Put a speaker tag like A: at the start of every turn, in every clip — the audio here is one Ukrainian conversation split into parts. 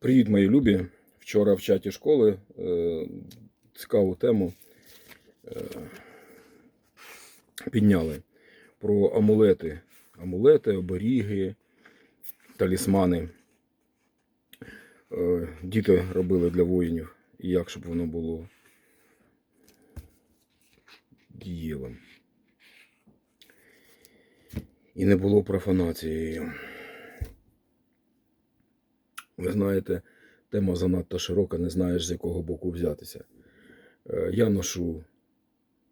A: Привіт, мої любі. Вчора в чаті школи е, цікаву тему е, підняли про амулети. Амулети, оберіги, талісмани. Е, діти робили для воїнів, і як щоб воно було дієвим. І не було профанацією. Ви знаєте, тема занадто широка, не знаєш, з якого боку взятися. Е, Я ношу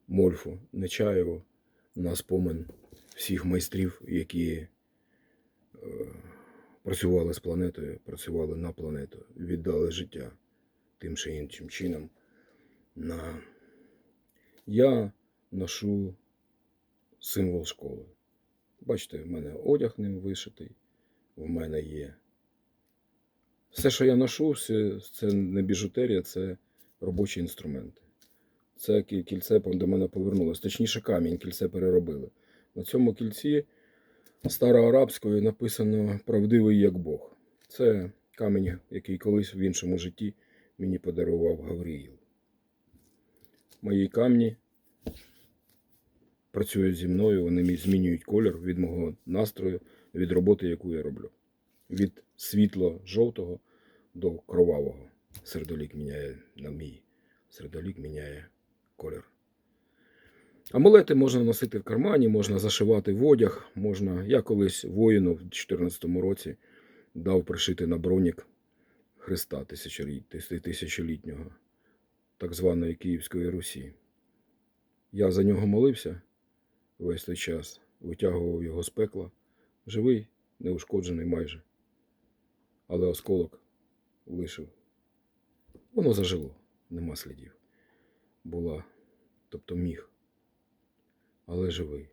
A: Мольфу Нечаєву на спомин всіх майстрів, які е, працювали з планетою, працювали на планету, віддали життя тим чи іншим чином. На... Я ношу символ школи. Бачите, в мене одяг ним вишитий, в мене є все, що я ношу, все- це не біжутерія, це робочі інструменти. Це кі- кільце до мене повернулося. Точніше, камінь, кільце переробили. На цьому кільці староарабською написано правдивий як Бог. Це камінь, який колись в іншому житті мені подарував Гавріїл. Мої камні працюють зі мною, вони змінюють колір від мого настрою, від роботи, яку я роблю від світло-жовтого до кровавого. Сердолік міняє на мій. Сердолік міняє колір. Амулети можна носити в кармані, можна зашивати в одяг. Можна. Я колись воїну в 2014 році дав пришити на бронік Христа тисячолітнього, так званої Київської Русі. Я за нього молився весь той час, витягував його з пекла. Живий, неушкоджений майже. Але осколок лишив. Воно зажило, нема слідів. Була, тобто міг, але живий.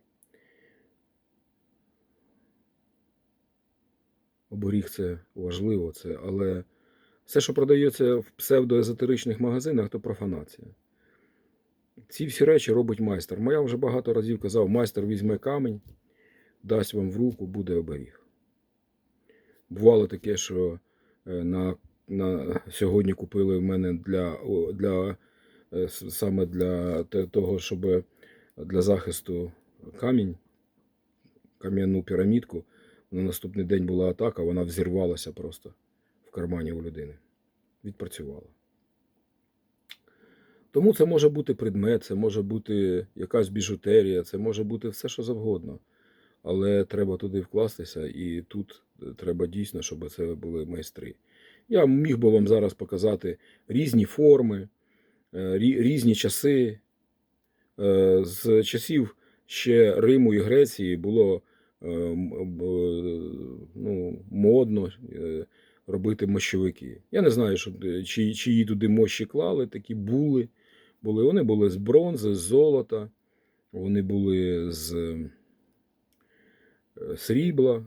A: Оберіг це важливо, це, але все, що продається в псевдоезотеричних магазинах, то профанація. Ці всі речі робить майстер. Я вже багато разів казав, майстер візьме камінь, дасть вам в руку, буде оберіг. Бувало таке, що е, на, на сьогодні купили в мене для, для е, саме для того, щоб для захисту камінь, кам'яну пірамідку. На наступний день була атака, вона взірвалася просто в кармані у людини. Відпрацювала. Тому це може бути предмет, це може бути якась біжутерія, це може бути все, що завгодно. Але треба туди вкластися, і тут е, треба дійсно, щоб це були майстри. Я міг би вам зараз показати різні форми, е, різні часи. Е, З часів ще Риму і Греції було е, ну, модно робити мощовики. Я не знаю, що, чи, чиї туди мощі клали, такі були. були. Вони були з бронзи, з золота, вони були з срібла,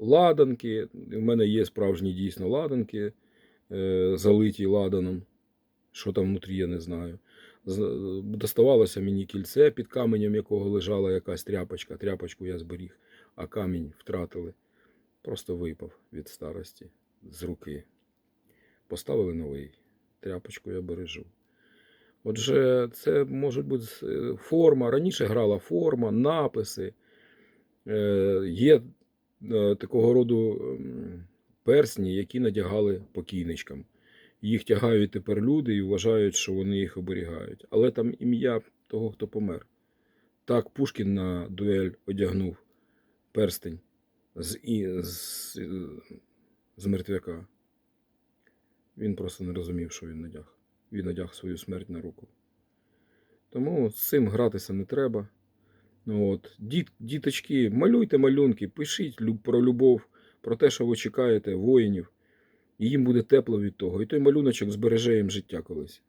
A: ладанки. У мене є справжні дійсно ладанки, е, залиті ладаном. Що там внутрі, я не знаю. Доставалося мені кільце, під каменем якого лежала якась тряпочка. Тряпочку я зберіг, а камінь втратили. Просто випав від старості з руки. Поставили новий. Тряпочку я бережу. Отже, це може бути е, форма. Раніше грала форма, написи. Е, Є е, такого роду ем, персні, які надягали покійничкам. Їх тягають тепер люди і вважають, що вони їх оберігають. Але там ім'я того, хто помер. Так Пушкін на дуель одягнув перстень з, з, е, з мертвяка. Він просто не розумів, що він надяг. Він надяг свою смерть на руку. Тому з цим гратися не треба. Ну, от, діт, діточки, малюйте малюнки, пишіть про любов, про те, що ви чекаєте, воїнів. І їм буде тепло від того. І той малюночок збереже їм життя колись.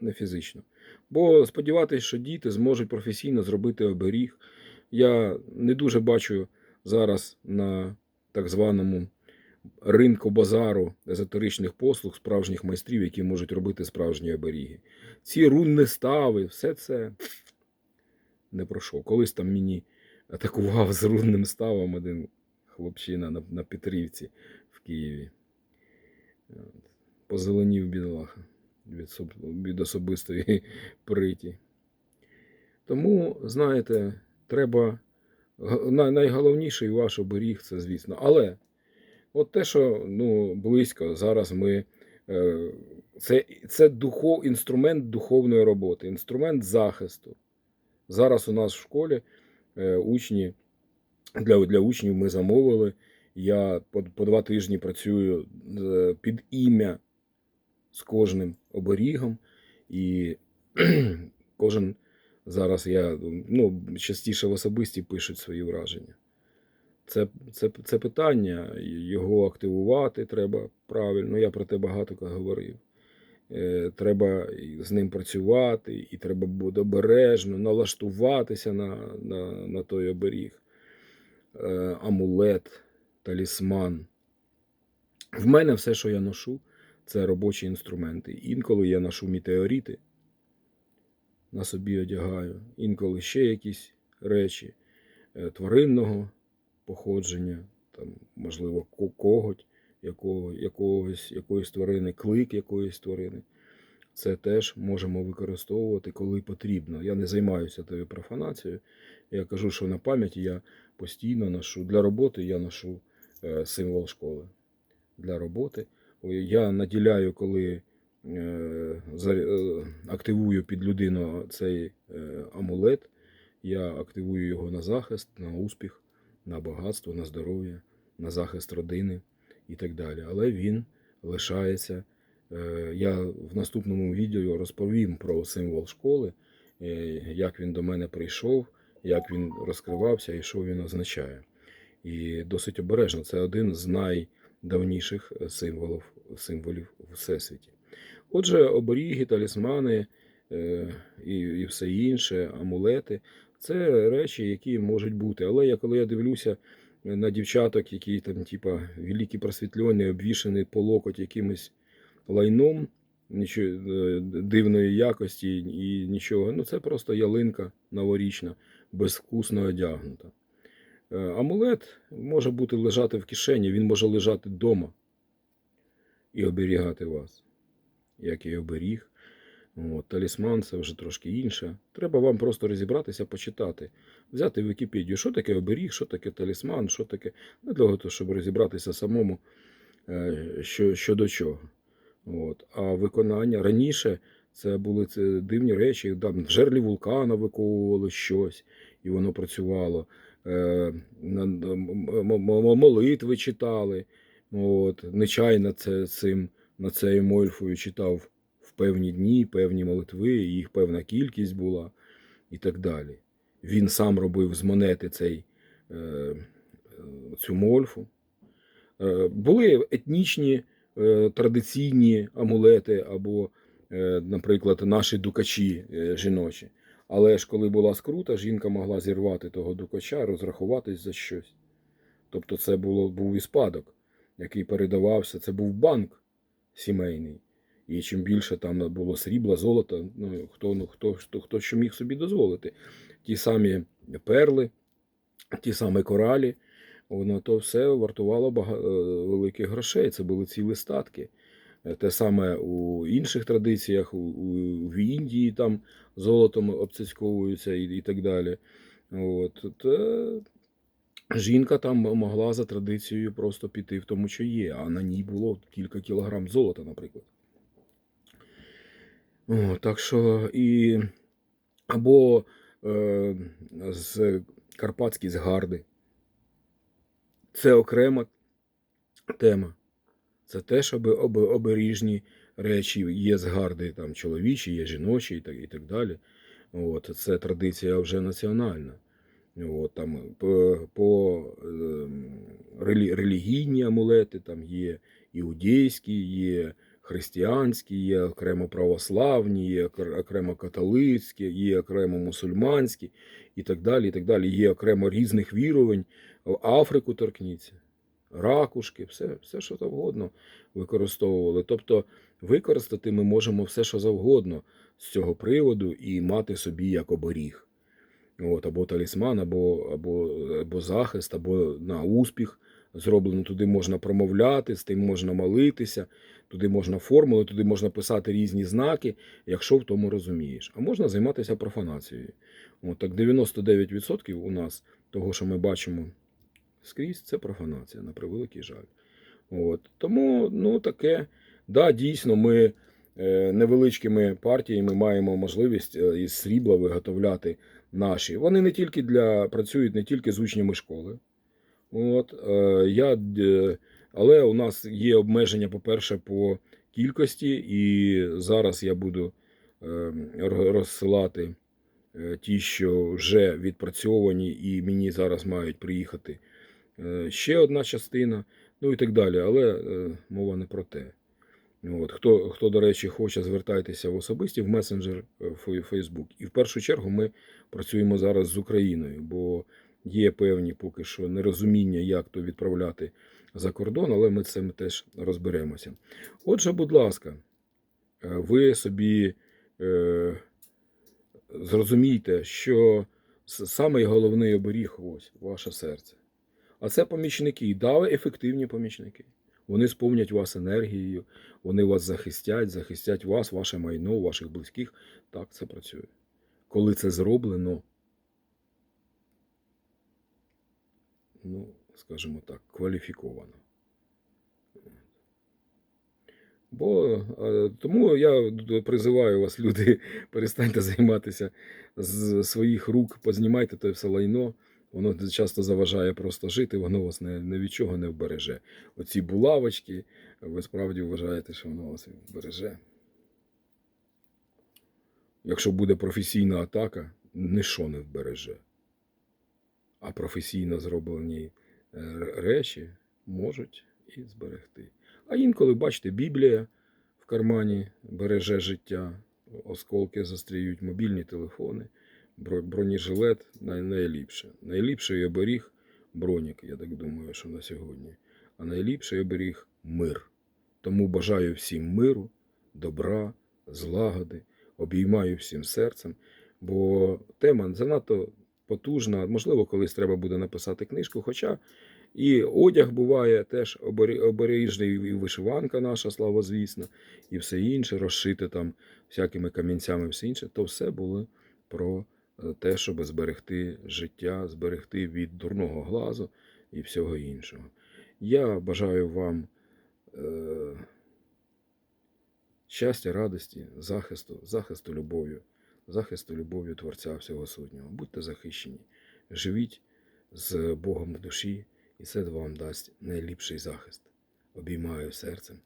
A: Не фізично. Бо сподіватися, що діти зможуть професійно зробити оберіг. Я не дуже бачу зараз на так званому ринку базару езотеричних послуг справжніх майстрів, які можуть робити справжні оберіги. Ці рунні стави, все це не пройшов. Колись там мені атакував з рунним ставом один хлопчина на, на Петрівці в Києві. Позеленів бідолаха від, від особистої приті. Тому, знаєте, треба. Найголовніший ваш оберіг це, звісно. Але от те, що ну, близько, зараз ми. е, Це, це духов, інструмент духовної роботи, інструмент захисту. Зараз у нас в школі е, учні для, для учнів ми замовили. Я по, по два тижні працюю е, під ім'я з кожним оберігом, і кожен зараз я ну, частіше в особисті пишуть свої враження. Це, це, це питання, його активувати треба правильно. Я про те багато говорив. Е, Треба з ним працювати, і треба бути обережно, налаштуватися на, на, на той оберіг. Е, Амулет, талісман. В мене все, що я ношу, це робочі інструменти. Інколи я ношу метеорити, на собі одягаю, інколи ще якісь речі е, тваринного походження, там, можливо, ко- коготь якого, якогось, якоїсь тварини, клик якоїсь тварини. Це теж можемо використовувати, коли потрібно. Я не займаюся тою профанацією. Я кажу, що на пам'яті я постійно ношу. Для роботи я ношу е, символ школи. Для роботи. Я наділяю, коли е, е, активую під людину цей амулет, я активую його на захист, на успіх, на багатство, на здоров'я, на захист родини і так далі. Але він лишається. Е, Я в наступному відео розповім про символ школи, е, як він до мене прийшов, як він розкривався і що він означає. І досить обережно. Це один з найдавніших символів, символів у Всесвіті. Отже, оберіги, талісмани е, і, і все інше, амулети це речі, які можуть бути. Але я коли я дивлюся на дівчаток, які там, типа, великі просвітлені, обвішані по локоть якимось лайном нічого, е, дивної якості і нічого. Ну, це просто ялинка новорічна, безвкусно одягнута. Е, Амулет може бути лежати в кишені, він може лежати вдома і оберігати вас, як і оберіг. От, талісман це вже трошки інше. Треба вам просто розібратися, почитати, взяти Вікіпедію, що таке оберіг, що таке талісман, що таке. Не для того, щоб розібратися самому, е, що, що до чого. От. А виконання раніше це були це дивні речі. Там в жерлі вулкана виковували щось, і воно працювало. Е, молитви читали. От. Нечайно це цим на цією мольфою читав певні дні, певні молитви, їх певна кількість була і так далі. Він сам робив з монети цей, е, е, цю мольфу. Е, були етнічні традиційні амулети або, наприклад, наші дукачі жіночі. Але ж коли була скрута, жінка могла зірвати того дукача, розрахуватись за щось. Тобто це було, був і спадок, який передавався. Це був банк сімейний. І чим більше там було срібла, золота, ну, хто, ну, хто, хто, хто що міг собі дозволити. Ті самі перли, ті самі коралі, воно то все вартувало бага... е, великих грошей. Це були цілі статки. Е, Те саме у інших традиціях, у, у, в Індії там золотом обцяцьковуються і, і так далі. От, та жінка там могла за традицією просто піти в тому, що є, а на ній було кілька кілограм золота, наприклад. О, так що і або е, з Карпатські згарди. Це окрема тема. Це теж оби, оберіжні речі. Є згарди там чоловічі, є жіночі і так, і так далі. От, це традиція вже національна. От, там, по, по е, релі, релігійні амулети там є іудейські, є християнські, є окремо православні, є окремо католицькі, є окремо мусульманські і так далі. і так далі. Є окремо різних вірувань. В Африку торкніться, ракушки, все, все, що завгодно використовували. Тобто використати ми можемо все, що завгодно з цього приводу і мати собі як оберіг. От, або талісман, або, або, або захист, або на успіх зроблено. Туди можна промовляти, з тим можна молитися, туди можна формули, туди можна писати різні знаки, якщо в тому розумієш. А можна займатися профанацією. От так 99% у нас того, що ми бачимо скрізь, це профанація, на превеликий жаль. От. Тому, ну таке, да, дійсно, ми е, невеличкими партіями маємо можливість е, із срібла виготовляти наші. Вони не тільки для працюють не тільки з учнями школи. От, е, я, е, але у нас є обмеження, по-перше, по кількості, і зараз я буду е, розсилати ті, що вже відпрацьовані, і мені зараз мають приїхати ще одна частина, ну і так далі. Але мова не про те. От, хто, хто, до речі, хоче, звертайтеся в особисті в месенджер е, Фей- Facebook. І в першу чергу ми працюємо зараз з Україною, бо є певні поки що нерозуміння, як то відправляти за кордон, але ми цим теж розберемося. Отже, будь ласка, е, ви собі е, зрозумійте, що самий головний оберіг ось ваше серце. А це помічники, да, ефективні помічники. Вони сповнять вас енергією, вони вас захистять, захистять вас, ваше майно, ваших близьких. Так це працює. Коли це зроблено, ну, скажімо так, кваліфіковано. Бо е, тому я призиваю вас, люди, перестаньте займатися з своїх рук, познімайте те все лайно. Воно часто заважає просто жити, воно вас не, ні від чого не вбереже. Оці булавочки, ви справді вважаєте, що воно вас вбереже. Якщо буде професійна атака, ніщо не вбереже. А професійно зроблені е, речі можуть і зберегти. А інколи, бачите, Біблія в кармані береже життя, осколки застріють, мобільні телефони, бронежилет найліпше. Найліпший оберіг бронік, я так думаю, що на сьогодні. А найліпший оберіг мир. Тому бажаю всім миру, добра, злагоди, обіймаю всім серцем, бо тема занадто потужна. Можливо, колись треба буде написати книжку, хоча і одяг буває теж обережний, і вишиванка наша, славозвісна, і все інше, розшите там всякими камінцями, все інше, то все було про е, те, щоб зберегти життя, зберегти від дурного глазу і всього іншого. Я бажаю вам е, щастя, радості, захисту, захисту любов'ю, захисту любов'ю Творця всього сутнього. Будьте захищені, живіть з Богом в душі, і це вам дасть найліпший захист. Обіймаю серцем.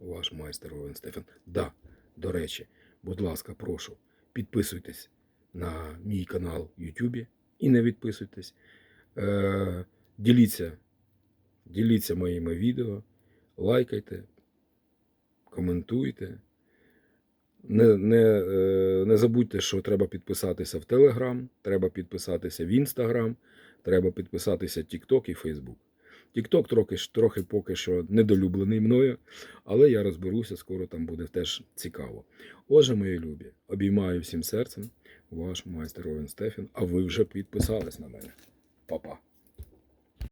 A: Ваш майстер Овен Стефан. Да, до речі, будь ласка, прошу, підписуйтесь на мій канал в Ютубі і не відписуйтесь. Е, діліться, діліться моїми відео, лайкайте, коментуйте. Не, не, е, не забудьте, що треба підписатися в Телеграм, треба підписатися в Інстаграм, треба підписатися TikTok і Facebook. TikTok трохи, трохи поки що недолюблений мною, але я розберуся, скоро там буде теж цікаво. Отже, мої любі, обіймаю всім серцем ваш майстер Овен Стефін, а ви вже підписались на мене. Па-па.